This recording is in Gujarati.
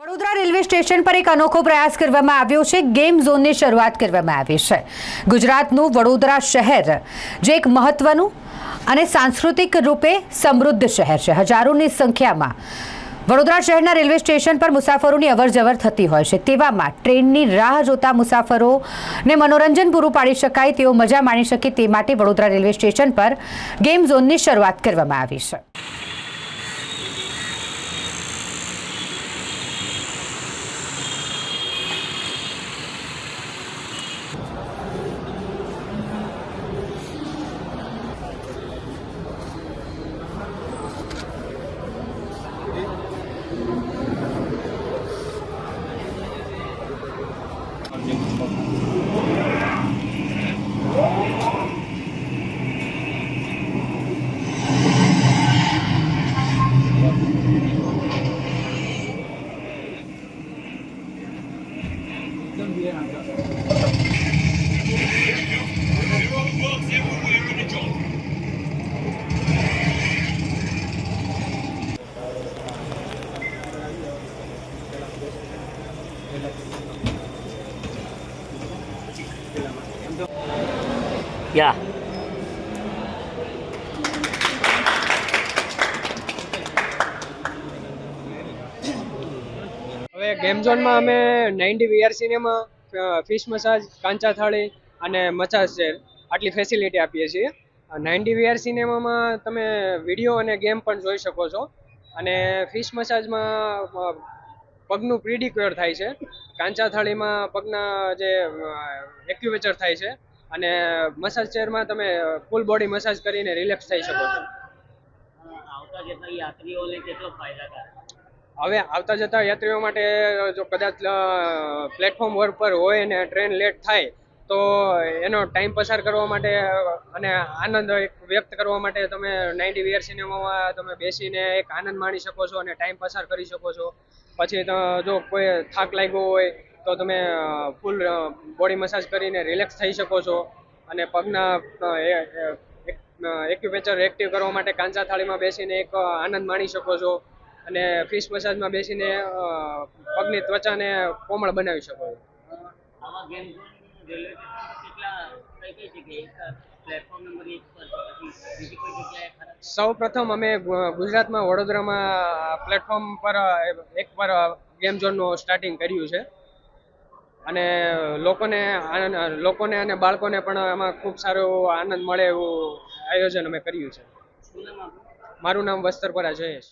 વડોદરા રેલવે સ્ટેશન પર એક અનોખો પ્રયાસ કરવામાં આવ્યો છે. ગેમ ઝોનની શરૂઆત કરવામાં આવી છે. ગુજરાતનું વડોદરા શહેર જે એક મહત્વનું અને સાંસ્કૃતિક રૂપે સમૃદ્ધ શહેર છે. હજારોની સંખ્યામાં વડોદરા શહેરના રેલવે સ્ટેશન પર મુસાફરોની અવરજવર થતી હોય છે. તેવામાં ટ્રેનની રાહ જોતા મુસાફરોને મનોરંજન પૂરું પાડી શકાય તેઓ મજા માણી શકે તે માટે વડોદરા રેલવે સ્ટેશન પર ગેમ ઝોનની શરૂઆત કરવામાં આવી છે. Yeah. હવે ગેમ ઝોનમાં અમે ninety VR cinema fish massage, કાંચા થાળી અને મસાજ ચેર આટલી ફેસિલિટી આપીએ છીએ. નાઇન્ટી વીઆર સિનેમામાં તમે વીડિયો અને ગેમ પણ જોઈ શકો છો. અને ફિશ મસાજમાં પગનું પ્રિડિક્યોર થાય છે. કાંચા થાળીમાં પગના જે એક્યુવેચર થાય છે. અને મસાજ ચેરમાં તમે ફૂલ બોડી મસાજ કરીને રિલેક્સ થઈ શકો છો. આવતા જતા યાત્રીઓને કેટલો ફાયદાકારક હવે આવતા જતા યાત્રીઓ માટે જો કદાચ પ્લેટફોર્મ વર્ક પર હોય ને ટ્રેન લેટ થાય, તો એનો ટાઈમ પસાર કરવા માટે, અને આનંદ વ્યક્ત કરવા માટે તમે નાઇન્ટી વીઆર સિનેમામાં તમે બેસીને એક આનંદ માણી શકો છો અને ટાઈમ પસાર કરી શકો છો. પછી જો કોઈ થાક લાગ્યો હોય, તો તમે ફૂલ બોડી મસાજ કરીને રિલેક્સ થઈ શકો છો. અને પગના એક્યુપેચર એક્ટિવ કરવા માટે કાંચા થાળીમાં બેસીને એક આનંદ માણી શકો છો. અને ફિશ મસાજમાં બેસીને પગની ત્વચાને કોમળ બનાવી શકો છો. સૌ પ્રથમ અમે ગુજરાતમાં વડોદરામાં પ્લેટફોર્મ પર એક પર ગેમ ઝોનનું સ્ટાર્ટિંગ કર્યું છે. અને લોકોને લોકોને અને બાળકોને પણ એમાં ખૂબ સારો એવો આનંદ મળે એવું આયોજન અમે કર્યું છે. મારું નામ વસ્ત્રપરા જયેશ.